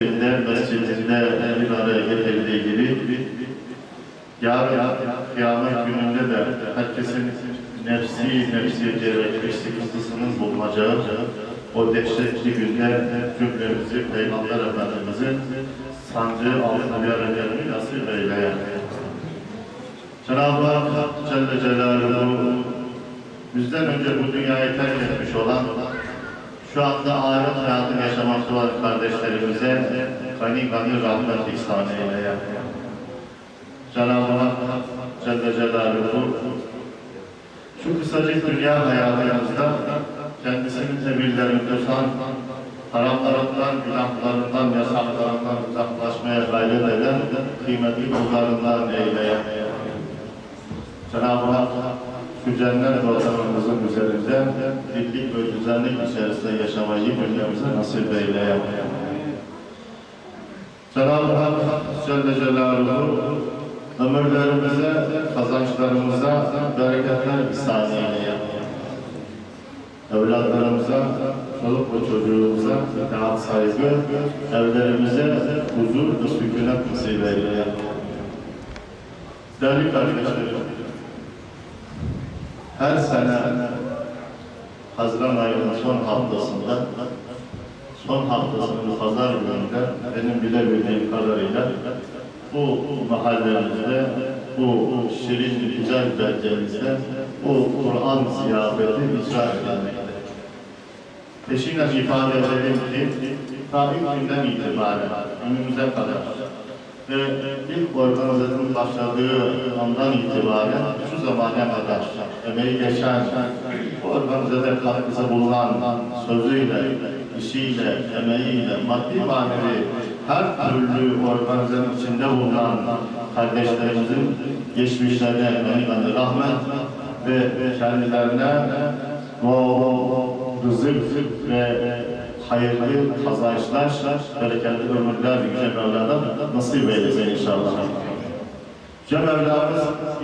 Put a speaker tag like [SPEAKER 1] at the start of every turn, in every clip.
[SPEAKER 1] Mescidinde, mescidinde bir araya getirildiği gibi yarın kıyamet gününde de herkesin nefsi nefsi diyerek bir sıkıntısının bulunacağı o dehşetli günde cümlemizi Peygamber Efendimiz'in sancı altına vereceğini nasip eyle. Cenab-ı Hak Celle Celaluhu bizden önce bu dünyayı terk etmiş olan şu anda ahiret hayatını yaşamakta olan kardeşlerimize gani gani rahmet ihsan eyle. Cenab-ı Hak Celle Celaluhu şu kısacık dünya hayatımızda kendisinin emirlerini tutan, haramlarından, günahlarından, yasaklarından uzaklaşmaya gayret eden kıymetli kullarından eyle. Cenab-ı Hak cennet vatanımızın üzerinde birlik ve güzellik içerisinde yaşamayı cümlemize nasip eyle. Cenab-ı Hak Celle Celaluhu ömürlerimize, kazançlarımıza bereketler ihsan eyle. Evlatlarımıza, çoluk ve çocuğumuza itaat saygı, evlerimize huzur ve sükunet nasip eyle. Değerli kardeşlerim, her sene Haziran ayının son haftasında son haftasının pazar gününde benim bilebildiğim kadarıyla bu mahallemizde, bu şirin güzel beldemizde bu Kur'an ziyafeti icra edilmekte. Peşinen ifade edelim ki ta ilk günden itibaren önümüze kadar ve ilk organizasyonun başladığı andan itibaren zamana kadar emeği geçen, bu organizede katkısı bulunan sözüyle, işiyle, emeğiyle, maddi manevi her türlü organizanın içinde bulunan kardeşlerimizin geçmişlerine emeğine rahmet ve kendilerine bol rızık ve hayırlı kazançlar, bereketli ömürler Yüce Mevla'dan nasip eylesin inşallah. Yüce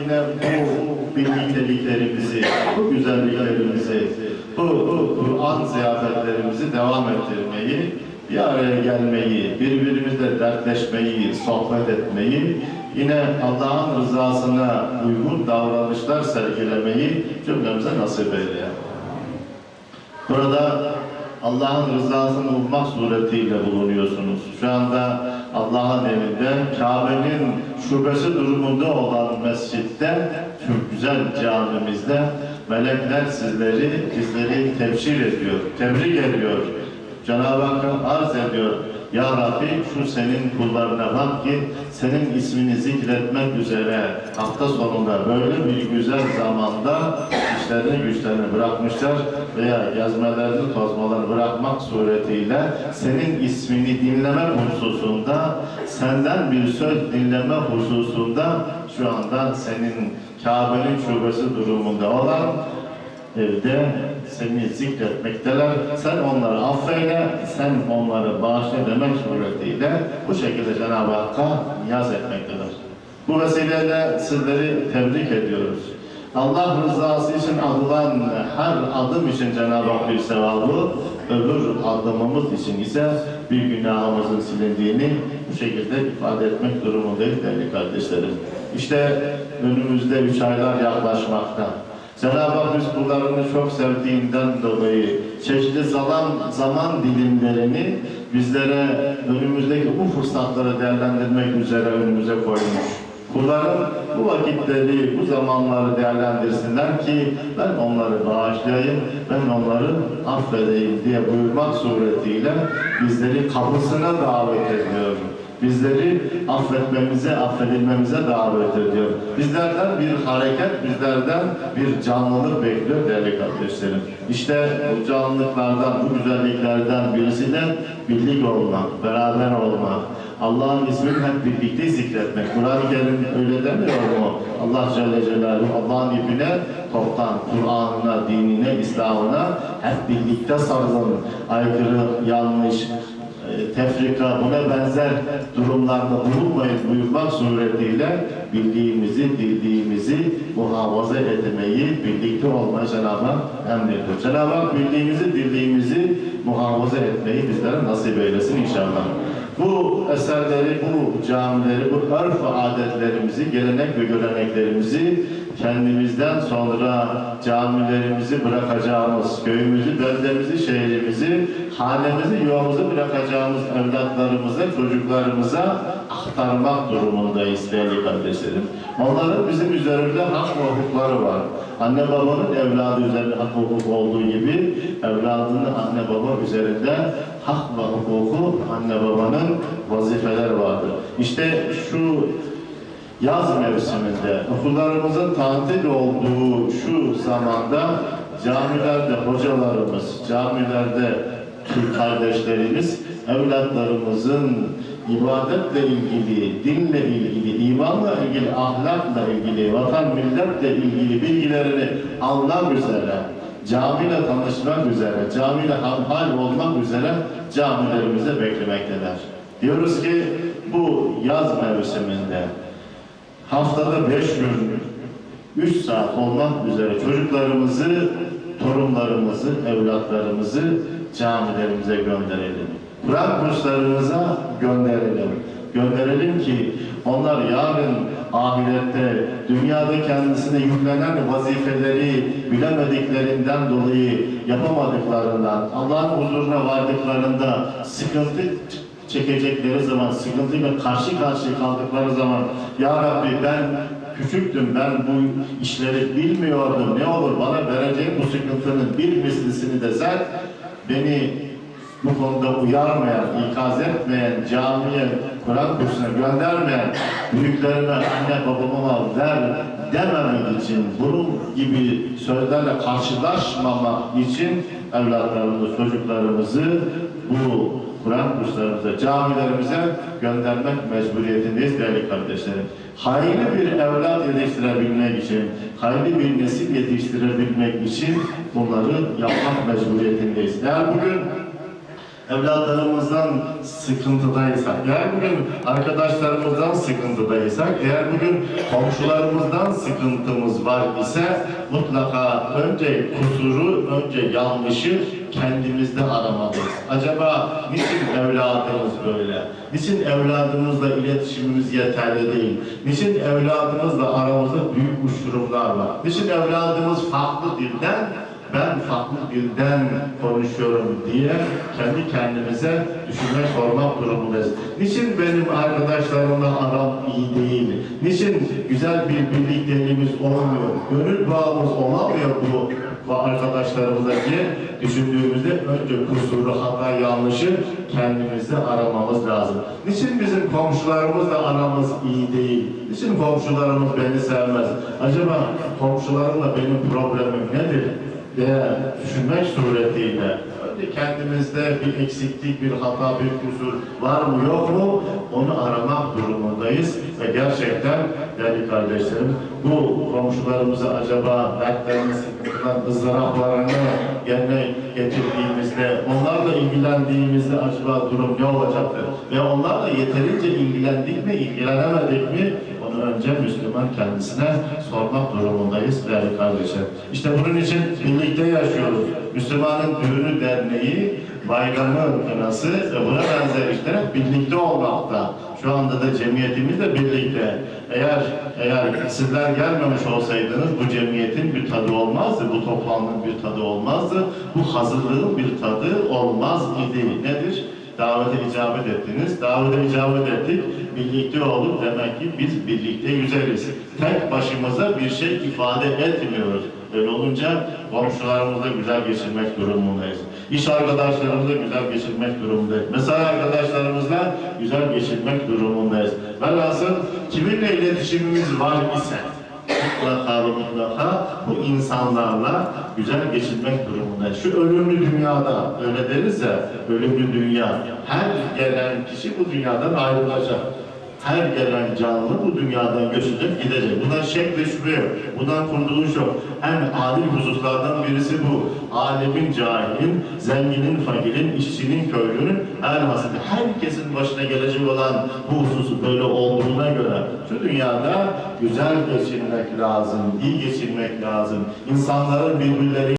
[SPEAKER 1] yine bu birlikteliklerimizi, bu güzelliklerimizi, bu, bu Kur'an ziyafetlerimizi devam ettirmeyi, bir araya gelmeyi, birbirimizle dertleşmeyi, sohbet etmeyi, yine Allah'ın rızasına uygun davranışlar sergilemeyi cümlemize nasip eyle. Burada Allah'ın rızasını ummak suretiyle bulunuyorsunuz. Şu anda Allah'ın evinde, Kabe'nin şubesi durumunda olan mescitte, çok güzel camimizde melekler sizleri, bizleri tebşir ediyor, tebrik ediyor. Cenab-ı Hakk'a arz ediyor. Ya Rabbi şu senin kullarına bak ki senin ismini zikretmek üzere hafta sonunda böyle bir güzel zamanda işlerini güçlerini bırakmışlar veya yazmalarını tozmalarını bırakmak suretiyle senin ismini dinleme hususunda senden bir söz dinleme hususunda şu anda senin Kabe'nin şubesi durumunda olan evde seni zikretmekteler. Sen onları affeyle, sen onları bağışla demek suretiyle bu şekilde Cenab-ı Hakk'a niyaz etmektedir. Bu vesileyle sizleri tebrik ediyoruz. Allah rızası için adılan her adım için Cenab-ı Hak bir sevabı, öbür adımımız için ise bir günahımızın silindiğini bu şekilde ifade etmek durumundayız değerli kardeşlerim. İşte önümüzde üç aylar yaklaşmakta. Cenab-ı Hak biz kullarını çok sevdiğinden dolayı çeşitli zaman, zaman dilimlerini bizlere önümüzdeki bu fırsatları değerlendirmek üzere önümüze koymuş. Kulların bu vakitleri, bu zamanları değerlendirsinler ki ben onları bağışlayayım, ben onları affedeyim diye buyurmak suretiyle bizleri kapısına davet ediyor bizleri affetmemize, affedilmemize davet ediyor. Bizlerden bir hareket, bizlerden bir canlılık bekliyor değerli kardeşlerim. İşte bu canlılıklardan, bu güzelliklerden birisi de birlik olmak, beraber olmak. Allah'ın ismini hep birlikte zikretmek. Kur'an-ı Kerim öyle demiyor mu? Allah Celle Celaluhu Allah'ın ipine toptan, Kur'an'ına, dinine, İslam'ına hep birlikte sarılın. Aykırı, yanlış, tefrika, buna benzer durumlarda bulunmayın buyurmak suretiyle bildiğimizi, bildiğimizi muhafaza etmeyi, birlikte olmayı Cenab-ı Hak emrediyor. Cenab-ı Hak bildiğimizi, bildiğimizi muhafaza etmeyi bizlere nasip eylesin inşallah. Bu eserleri, bu camileri, bu örf adetlerimizi, gelenek ve göreneklerimizi kendimizden sonra camilerimizi bırakacağımız, köyümüzü, beldemizi, şehrimizi, hanemizi, yuvamızı bırakacağımız evlatlarımıza, çocuklarımıza aktarmak durumundayız değerli kardeşlerim. Onların bizim üzerimizde hak ve hukukları var. Anne babanın evladı üzerinde hak hukuk olduğu gibi evladının anne baba üzerinde hak ve hukuku anne babanın vazifeler vardır. İşte şu yaz mevsiminde okullarımızın tatil olduğu şu zamanda camilerde hocalarımız, camilerde Türk kardeşlerimiz evlatlarımızın ibadetle ilgili, dinle ilgili, imanla ilgili, ahlakla ilgili, vatan milletle ilgili bilgilerini almak üzere, camiyle tanışmak üzere, camiyle hamhal olmak üzere camilerimize beklemekteler. Diyoruz ki bu yaz mevsiminde haftada beş gün, üç saat olmak üzere çocuklarımızı, torunlarımızı, evlatlarımızı camilerimize gönderelim. Kur'an kurslarımıza gönderelim. Gönderelim ki onlar yarın ahirette dünyada kendisine yüklenen vazifeleri bilemediklerinden dolayı yapamadıklarından, Allah'ın huzuruna vardıklarında sıkıntı çekecekleri zaman, sıkıntıyla karşı karşıya kaldıkları zaman Ya Rabbi ben küçüktüm, ben bu işleri bilmiyordum, ne olur bana vereceğin bu sıkıntının bir mislisini de sen beni bu konuda uyarmayan, ikaz etmeyen, camiye, Kur'an kursuna göndermeyen büyüklerime, anne babama ver dememek için, bunun gibi sözlerle karşılaşmamak için evlatlarımızı, çocuklarımızı bu Kur'an kurslarımıza, camilerimize göndermek mecburiyetindeyiz değerli kardeşlerim. Hayırlı bir evlat yetiştirebilmek için, hayırlı bir nesil yetiştirebilmek için bunları yapmak mecburiyetindeyiz. Eğer bugün evlatlarımızdan sıkıntıdaysak, eğer bugün arkadaşlarımızdan sıkıntıdaysak, eğer bugün komşularımızdan sıkıntımız var ise mutlaka önce kusuru, önce yanlışı kendimizde aramalıyız. Acaba niçin evladımız böyle? Niçin evladımızla iletişimimiz yeterli değil? Niçin evladımızla aramızda büyük uçurumlar var? Niçin evladımız farklı dilden ben farklı dilden konuşuyorum diye kendi kendimize düşünmek, sormak durumundayız. Niçin benim arkadaşlarımla aram iyi değil? Niçin güzel bir birlikteliğimiz olmuyor? Gönül bağımız olamıyor bu, arkadaşlarımızla diye düşündüğümüzde önce kusuru, hata, yanlışı kendimizde aramamız lazım. Niçin bizim komşularımızla aramız iyi değil? Niçin komşularımız beni sevmez? Acaba komşularımla benim problemim nedir? Diye düşünmek suretiyle önce kendimizde bir eksiklik, bir hata, bir kusur var mı yok mu onu aramak durumundayız ve gerçekten değerli kardeşlerim bu komşularımıza acaba dertlerini, sıkıntılarını, ızdıraplarını yerine getirdiğimizde, onlarla ilgilendiğimizde acaba durum ne olacaktır? Ve onlarla yeterince ilgilendik mi, ilgilenemedik mi? Önce Müslüman kendisine sormak durumundayız değerli kardeşlerim. İşte bunun için birlikte yaşıyoruz. Müslümanın düğünü derneği, bayramı kınası ve buna benzer işler birlikte olmakta. Şu anda da cemiyetimiz de birlikte. Eğer eğer sizler gelmemiş olsaydınız bu cemiyetin bir tadı olmazdı, bu toplantının bir tadı olmazdı, bu hazırlığın bir tadı olmaz idi. Nedir? Davete icabet ettiniz, davete icabet ettik, birlikte olduk demek ki biz birlikte güzeliz. Tek başımıza bir şey ifade etmiyoruz. Öyle olunca komşularımızla güzel geçirmek durumundayız. İş arkadaşlarımızla güzel geçirmek durumundayız. Mesai arkadaşlarımızla güzel geçirmek durumundayız. Velhasıl kiminle iletişimimiz var ise mutlaka ve mutlaka bu insanlarla güzel geçirmek durumundayız. Şu ölümlü dünyada öyle deriz ya, ölümlü dünya. Her gelen kişi bu dünyadan ayrılacak. Her gelen canlı bu dünyadan göçecek, gidecek. Bundan şek ve şüphe yok. Bundan kurtuluş yok. En adil hususlardan birisi bu. Alemin, cahilin, zenginin, fakirin, işçinin, köylünün, her hasılı herkesin başına gelecek olan bu hususu böyle olduğuna göre şu dünyada güzel geçirmek lazım, iyi geçirmek lazım. İnsanların birbirleri